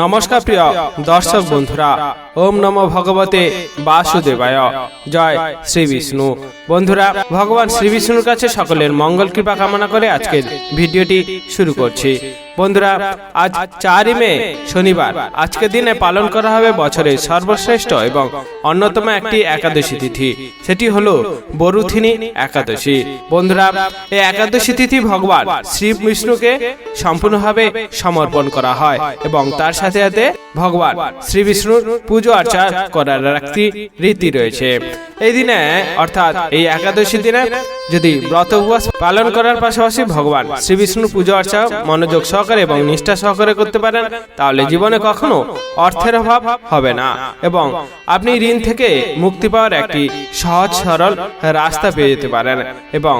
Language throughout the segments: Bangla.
নমস্কার প্রিয় দর্শক বন্ধুরা। ওম নম ভগবতে বাসুদেবায়। জয় শ্রী বিষ্ণু। বন্ধুরা, ভগবান শ্রী বিষ্ণুর কাছে সকলের মঙ্গল কৃপা কামনা করে আজকের ভিডিওটি শুরু করছি। বন্ধুরা, আজ চারই মে, শনিবার। আজকের দিনে পালন করা হবে বছরের সর্বশ্রেষ্ঠ এবং অন্যতম একটি একাদশী তিথি। সেটি হলো বরুথিনী একাদশী। বন্ধুরা, এই একাদশী তিথি ভগবান শ্রী বিষ্ণুকে সম্পূর্ণভাবে সমর্পণ করা হয় এবং তার সাথে সাথে ভগবান শ্রী বিষ্ণুর পুজো অর্চা করার একটি রীতি রয়েছে। এই দিনে, অর্থাৎ এই একাদশী দিনে, যদি ব্রত উপবাস পালন করার পাশাপাশি ভগবান শ্রী বিষ্ণুর পুজো অর্চা মনোযোগ সহকারে এবং নিষ্ঠা সহকারে করতে পারেন, তাহলে জীবনে কখনো অর্থের অভাব হবে না এবং আপনি ঋণ থেকে মুক্তি পাওয়ার একটি সহজ, সরল রাস্তা পেয়ে যেতে পারেন এবং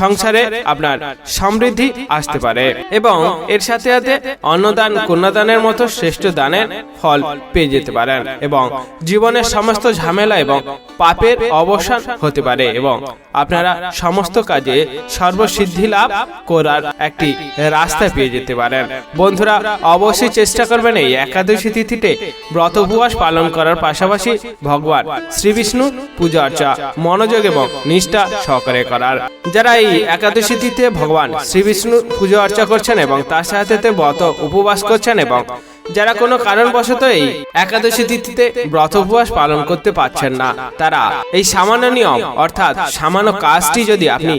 সংসারে আপনার সমৃদ্ধি আসতে পারে এবং এর সাথে সাথে অন্নদান, কন্যাদানের মতো শ্রেষ্ঠ দানের ফল পেয়ে যেতে পারেন। এবং জীবনের সমস্ত ঝামেলা এবং পাপের অবসান হতে পারে এবং আপনারা সমস্ত কাজে সর্বসিদ্ধি লাভ করার একটি রাস্তা পেয়ে যেতে পারেন। বন্ধুরা, অবশ্যই চেষ্টা করবেন এই একাদশী তিথিতে ব্রত উপবাস পালন করার পাশাপাশি ভগবান শ্রী বিষ্ণু পূজা অর্চা মনোযোগ এবং নিষ্ঠা সহকারে করার। যারা এই একাদশী তিথিতে ভগবান শ্রী বিষ্ণু পুজো অর্চা করছেন এবং তার সাথে ব্রত উপবাস করছেন এবং যারা কোনো কারণবশত এই একাদশী তিথিতে ব্রত উপবাস পালন করতে পারছেন না, তারা এই সামান্য নিয়ম, অর্থাৎ সামান্য কাজটি যদি আপনি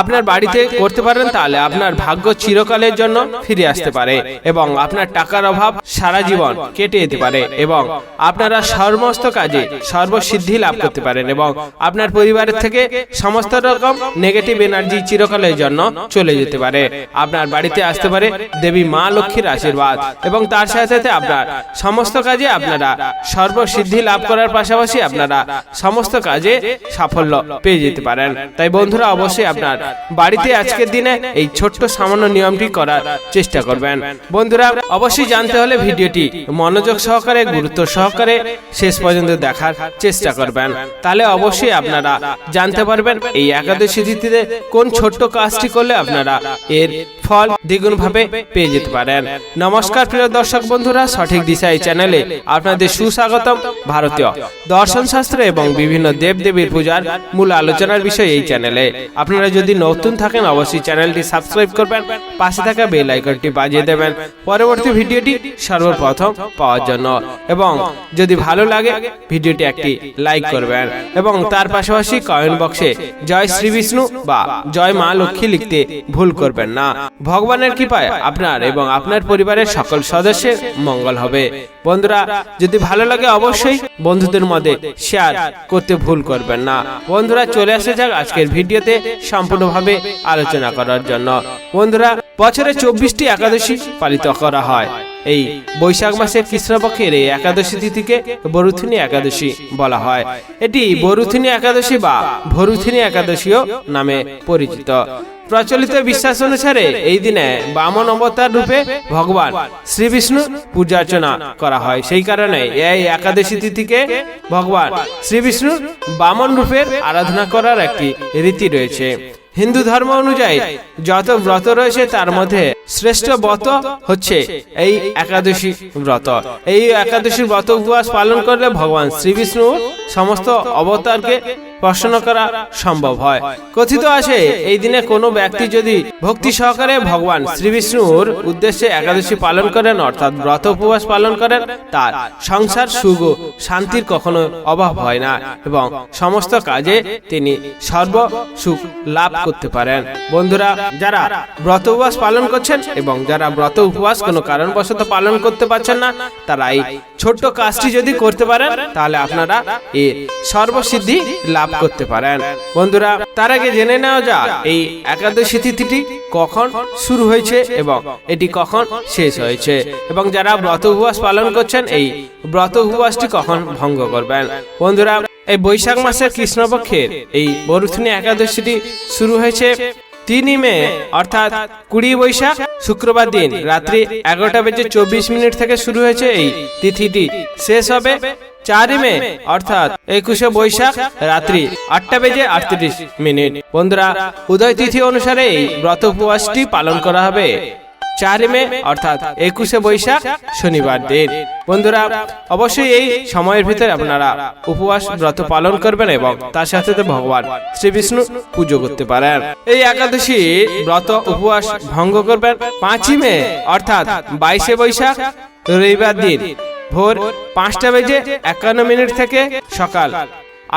আপনার বাড়িতে করতে পারেন, তাহলে আপনার ভাগ্য চিরকালের জন্য ফিরে আসতে পারে এবং আপনার টাকার অভাব সারা জীবন কেটে যেতে পারে এবং আপনারা সমস্ত কাজে সর্বসিদ্ধি লাভ করতে পারেন এবং আপনার পরিবারের থেকে সমস্ত রকম নেগেটিভ এনার্জি চিরকালের জন্য চলে যেতে পারে। আপনার বাড়িতে আসতে পারে দেবী মা লক্ষ্মীর আশীর্বাদ এবং তার সাথে সাথে আপনার। সমস্ত কাজে আপনারা। সর্বসিদ্ধি লাভ করার পাশাপাশি আপনারা সমস্ত কাজে সাফল্য পেয়ে যেতে পারেন। তাই বন্ধুরা, অবশ্যই আপনার বাড়িতে আজকের দিনে এই ছোট্ট সামান্য নিয়মটি করার চেষ্টা করবেন। বন্ধুরা, অবশ্যই জানতে হলে ভিডিওটি মনোযোগ সহকারে, গুরুত্ব সহকারে শেষ পর্যন্ত দেখার চেষ্টা করবেন। তাহলে অবশ্যই আপনারা জানতে পারবেন এই একাদশী তিথিতে কোন ছোট্ট কাজটি করলে আপনারা এর ফল দ্বিগুণ ভাবে পেয়ে যেতে পারেন। নমস্কার, প্রিয় দর্শক বন্ধুরা, সঠিক দিশা এই চ্যানেলে আপনাদের সুস্বাগতম ভারতীয় দর্শন শাস্ত্র এবং বিভিন্ন দেব দেবীর পূজার মূল আলোচনার বিষয় এই চ্যানেলে। আপনারা যদি নতুন থাকেন, অবশ্যই চ্যানেলটি সাবস্ক্রাইব করবেন, পাশে থাকা বেল আইকনটি বাজিয়ে দেবেন। পরবর্তী ভিডিওটি সর্বপ্রথম পাওয়ার জন্য। এবং যদি ভালো লাগে, ভিডিওটি একটি লাইক করবেন। এবং তার পাশাপাশি কমেন্ট বক্সে জয় শ্রী বিষ্ণু বা জয় মা লক্ষ্মী লিখতে ভুল করবেন না। ভগবানের কৃপায় আপনার এবং আপনার পরিবারের সকল সদস্যের মঙ্গল হবে। বন্ধুরা যদি ভালো লাগে অবশ্যই বন্ধুদের মধ্যে শেয়ার করতে ভুল করবেন না। বন্ধুরা চলে আসে যাক আজকের ভিডিওতে সম্পূর্ণভাবে আলোচনা করার জন্য। বন্ধুরা বছরে চব্বিশটি একাদশী পালিত করা হয়। এই বৈশাখ মাসের কৃষ্ণপক্ষের এই একাদশী তিথিকে বরুথিনী একাদশী বলা হয়। এটি বরুথিনী একাদশী বা ভরুথিনী একাদশীও নামে পরিচিত। প্রচলিত বিশ্বাস অনুসারে এই দিনে বামন অবতার রূপে ভগবান শ্রী বিষ্ণু পূজা অর্চনা করা হয়। সেই কারণে এই একাদশী তিথিকে ভগবান শ্রী বিষ্ণু বামন রূপের আরাধনা করার একটি রীতি রয়েছে। হিন্দু ধর্ম অনুযায়ী যত ব্রত রয়েছে, তার মধ্যে শ্রেষ্ঠ ব্রত হচ্ছে এই একাদশী ব্রত। এই একাদশী ব্রত উপবাস পালন করলে ভগবান শ্রী বিষ্ণু সমস্ত অবতারকে প্রশ্ন করা সম্ভব হয়। কথিত আছে, এই দিনে কোনো ব্যক্তি যদি ভক্তি সহকারে ভগবান শ্রী বিষ্ণুর উদ্দেশ্যে একাদশী পালন করেন, অর্থাৎ ব্রত উপবাস পালন করেন, তার সংসার ও শান্তির কখনো অভাব হয় না এবং সমস্ত কাজে তিনি সর্ব সুখ লাভ করতে পারেন। বন্ধুরা যারা ব্রত উপবাস পালন করছেন এবং যারা ব্রত উপবাস কোনো কারণবশত পালন করতে পারছেন না, তারা এই ছোট্ট কাজটি যদি করতে পারেন, তাহলে আপনারা এ সর্বসিদ্ধি লাভ করতে পারেন। বন্ধুরা, তার আগে জেনে নেওয়া যাক, এই একাদশী তিথিটি কখন শুরু হয়েছে এবং এটি কখন শেষ হয়েছে এবং যারা ব্রত উপবাস পালন করছেন, এই ব্রত উপবাসটি কখন ভঙ্গ করবেন? বন্ধুরা, এই বৈশাখ মাসের কৃষ্ণপক্ষের এই বরুথিনী একাদশীটি শুরু হয়েছে তিনই মে, অর্থাৎ কুড়ি বৈশাখ, শুক্রবার দিন, রাত্রি এগারোটা বেজে চব্বিশ মিনিট থেকে শুরু হয়েছে এই তিথিটি। শেষ হবে চারই মে, অর্থাৎ একুশে বৈশাখ, রাত্রি আটটা বেজে আটত্রিশ মিনিট। বন্ধুরা, উদয় তিথি অনুসারে এই ব্রত উপবাসটি পালন করা হবে। চার মে, অর্থাৎ একুশে বৈশাখ, শনিবার দিন। বন্ধুরা, অবশ্যই এই সময়ের ভিতরে আপনারা উপবাস, ব্রত পালন করবেন এবং তার সাথে ভগবান শ্রী বিষ্ণু পুজো করতে পারেন। এই একাদশী ব্রত, উপবাস ভঙ্গ করবেন পাঁচই মে, অর্থাৎ বাইশে বৈশাখ, রবিবার দিন। ভোর পাঁচটা বেজে একান্ন মিনিট থেকে সকাল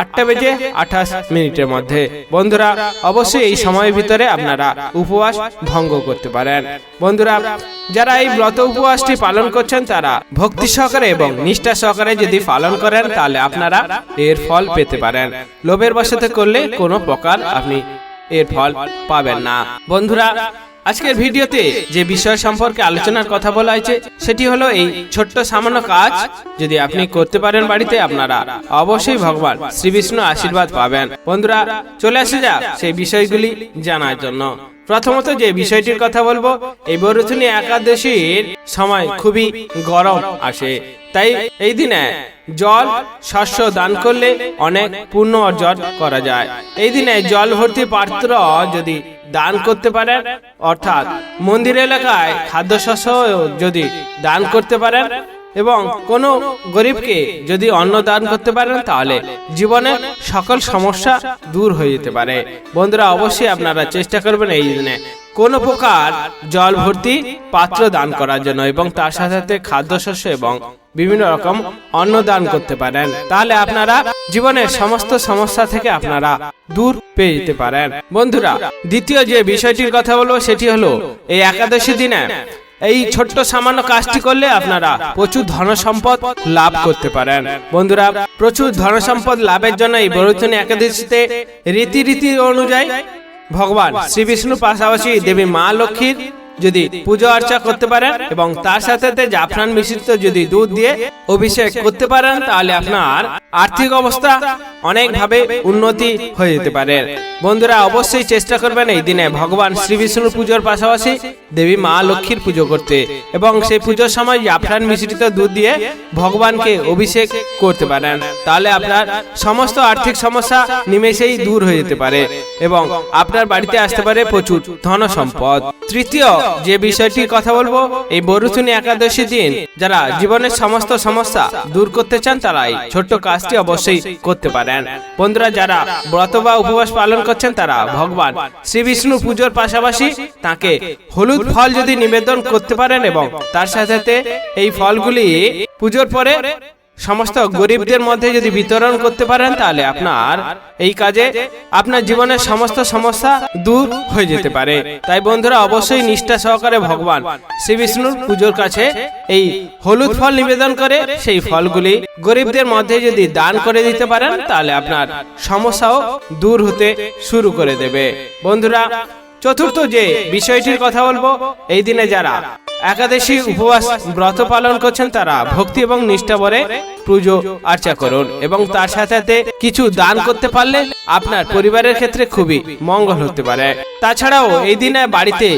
আটটা বেজে আঠাশ মিনিটের মধ্যে। বন্ধুরা, অবশ্যই এই সময়ের ভিতরে আপনারা উপবাস ভঙ্গ করতে পারেন। বন্ধুরা, যারা এই ব্রত উপবাসটি পালন করছেন, তারা ভক্তি সহকারে এবং নিষ্ঠা সহকারে যদি পালন করেন, তাহলে আপনারা এর ফল পেতে পারেন। লোভের বসতে করলে কোনো প্রকার আপনি এর ফল পাবেন না। বন্ধুরা আজকের ভিডিওতে যে বিষয় সম্পর্কে আলোচনার কথা বলা হয়েছে, সেটি হলো এই ছোট্ট সামান্য কাজ যদি আপনি করতে পারেন বাড়িতে, আপনারা অবশ্যই ভগবান শ্রী বিষ্ণু আশীর্বাদ পাবেন। বন্ধুরা, চলে আসে যাক সেই বিষয়গুলি জানার জন্য। প্রথমত যে বিষয়টির কথা বলব, এই বরুথুনি একাদশীর সময় খুবই গরম আসে। তাই এই দিনে জল শস্য দান করলে অনেক পুণ্য অর্জন করা যায়। এই দিনে জল ভর্তি পাত্র যদি দান করতে পারেন? অর্থাৎ মন্দির এলাকায় খাদ্যশস্য যদি দান করতে পারেন এবং কোনো গরিবকে যদি অন্ন দান করতে পারেন, তাহলে জীবনের সকল সমস্যা দূর হয়ে যেতে পারে। বন্ধুরা, অবশ্যই আপনারা চেষ্টা করবেন এই দিনে কোনো প্রকার জল ভর্তি পাত্র দান করার জন্য এবং তার সাথে সাথে খাদ্যশস্য এবং বিভিন্ন রকম অন্ন দান করতে পারেন। তাহলে আপনারা জীবনের সমস্ত সমস্যা থেকে আপনারা দূর পেয়ে যেতে পারেন। বন্ধুরা, দ্বিতীয় যে বিষয়টির কথা বলব, সেটি হলো, এই একাদশী দিনে এই ছোট্ট সামান্য কাজটি করলে আপনারা প্রচুর ধন সম্পদ লাভ করতে পারেন। বন্ধুরা, প্রচুর ধন সম্পদ লাভের জন্য এই বরুচনী একাদশীতে রীতি রীতি অনুযায়ী ভগবান শ্রী বিষ্ণু পাশাপাশি দেবী মা লক্ষ্মীর যদি পুজো অর্চা করতে পারেন এবং তার সাথে জাফরান মিশ্রিত যদি দুধ দিয়ে অভিষেক করতে পারেন, তাহলে আপনার আর্থিক অবস্থা অনেকভাবে উন্নতি হয়ে যেতে পারে। বন্ধুরা, অবশ্যই চেষ্টা করবেন এই দিনে ভগবান শ্রী বিষ্ণুর পুজোর পাশাপাশি দেবী মা লক্ষ্মীর পুজো করতে এবং সেই পুজোর সময় জাফরান মিশ্রিত দুধ দিয়ে ভগবানকে অভিষেক করতে পারেন। তাহলে আপনার সমস্ত আর্থিক সমস্যা নিমেষেই দূর হয়ে যেতে পারে এবং আপনার বাড়িতে আসতে পারে প্রচুর ধন সম্পদ তৃতীয় যে বিষয়টির কথা বলব এই বরুথুনি একাদশী দিন যারা জীবনের সমস্ত সমস্যা দূর করতে চান তারা এই ছোট্ট কাজটি অবশ্যই করতে পারেন। বন্ধুরা যারা ব্রত বা উপবাস পালন করছেন তারা ভগবান শ্রী বিষ্ণু পুজোর পাশাপাশি তাকে হলুদ ফল যদি নিবেদন করতে পারেন এবং তার সাথে সাথে এই ফলগুলি পুজোর পরে সমস্ত গরিবদের মধ্যে যদি বিতরণ করতে পারেন তাহলে আপনার এই কাজে আপনার জীবনের সমস্ত সমস্যা দূর হয়ে যেতে পারে। তাই বন্ধুরা অবশ্যই নিষ্ঠা সহকারে ভগবান শ্রী বিষ্ণুর পুজোর কাছে এই হলুদ ফল নিবেদন করে সেই ফলগুলি গরিবদের মধ্যে যদি দান করে দিতে পারেন তাহলে আপনার সমস্যাও দূর হতে শুরু করে দেবে। বন্ধুরা চতুর্থ যে বিষয়টির কথা বলব এই দিনে যারা একাদশী উপবাস ব্রত পালন করছেন তারা। ভক্তি এবং নিষ্ঠাবরে পুজো, আর্চা করুন এবং তার সাথে সাথে কিছু দান করতে পারলে আপনার পরিবারের ক্ষেত্রে খুবই মঙ্গল হতে পারে। তাছাড়াও এই দিনে বাড়িতে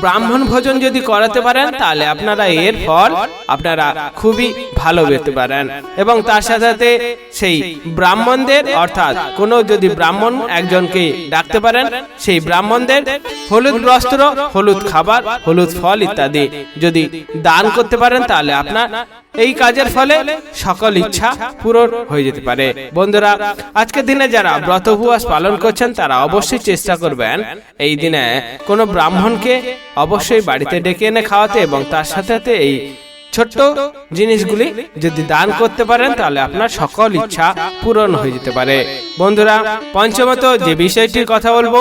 ব্রাহ্মণ ভোজন যদি করাতে পারেন, তাহলে আপনারা এর ফল আপনারা খুবই ভালো পেতে পারেন। এবং তার সাথে সাথে সেই ব্রাহ্মণদের, অর্থাৎ কোনো যদি ব্রাহ্মণ একজনকে ডাকতে পারেন, সেই ব্রাহ্মণদের হলুদ বস্ত্র, হলুদ খাবার, হলুদ ফল ইত্যাদি যদি দান করতে পারেন, তাহলে আপনার এই কাজের ফলে সকল ইচ্ছা পূরণ হয়ে যেতে পারে। বন্ধুরা, আজকের দিনে যারা ব্রত উপবাস পালন করছেন, তারা অবশ্যই চেষ্টা করবেন এই দিনে কোনো ব্রাহ্মণকে অবশ্যই বাড়িতে ডেকে এনে খাওয়াতে এবং তার সাথে সাথে এই ছোট্ট জিনিসগুলি যদি দান করতে পারেন, তাহলে আপনার সকল ইচ্ছা পূরণ হয়ে যেতে পারে। বন্ধুরা, পঞ্চমত যে বিষয়টির কথা বলব,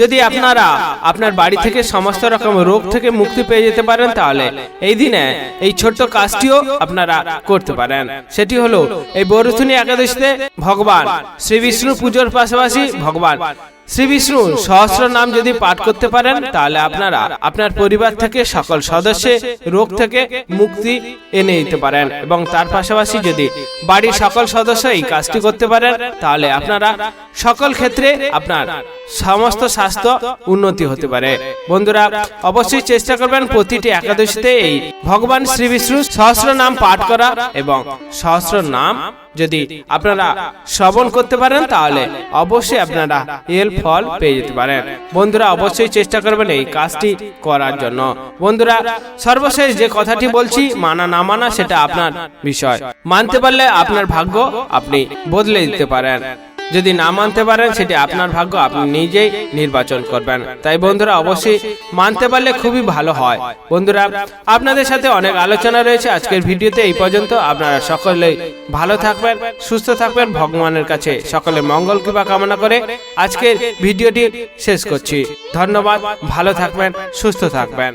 যদি আপনারা আপনার বাড়ি থেকে সমস্ত রকম রোগ থেকে মুক্তি পেয়ে যেতে পারেন, তাহলে এই দিনে এই ছোট্ট কাজটিও আপনারা করতে পারেন। সেটি হলো, এই বরুথুনি একাদশীতে ভগবান শ্রী বিষ্ণু পুজোর পাশাপাশি ভগবান শ্রী বিষ্ণু, সহস্র নাম যদি পাঠ করতে পারেন, তাহলে আপনারা আপনার পরিবার থেকে সকল সদস্যের রোগ থেকে মুক্তি এনে দিতে পারেন। এবং তার পাশাপাশি যদি বাড়ির সকল সদস্য এই কাজটি করতে পারেন, তাহলে আপনারা সকল ক্ষেত্রে আপনার সমস্ত স্বাস্থ্য উন্নতি হতে পারে। বন্ধুরা, অবশ্যই চেষ্টা করবেন প্রতিটি একাদশীতে এই ভগবান শ্রী বিষ্ণু সহস্র নাম পাঠ করা এবং সহস্র নাম যদি আপনারা শ্রবণ করতে পারেন, তাহলে অবশ্যই আপনারা এর ফল পেয়ে যেতে পারেন। বন্ধুরা, অবশ্যই চেষ্টা করবেন এই কাজটি করার জন্য। বন্ধুরা, সর্বশেষ যে কথাটি বলছি, মানা না মানা, সেটা আপনার বিষয়। মানতে পারলে আপনার ভাগ্য আপনি বদলে দিতে পারেন। যদি না মানতে পারেন, সেটি আপনার ভাগ্য, আপনি নিজেই নির্বাচন করবেন। তাই বন্ধুরা, অবশ্যই মানতে পারলে খুবই ভালো হয়। বন্ধুরা, আপনাদের সাথে অনেক আলোচনা রয়েছে। আজকের ভিডিওতে এই পর্যন্ত। আপনারা সকলেই ভালো থাকবেন, সুস্থ থাকবেন। ভগবানের কাছে সকলে মঙ্গল কৃপা কামনা করে আজকের ভিডিওটি শেষ করছি। ধন্যবাদ, ভালো থাকবেন, সুস্থ থাকবেন।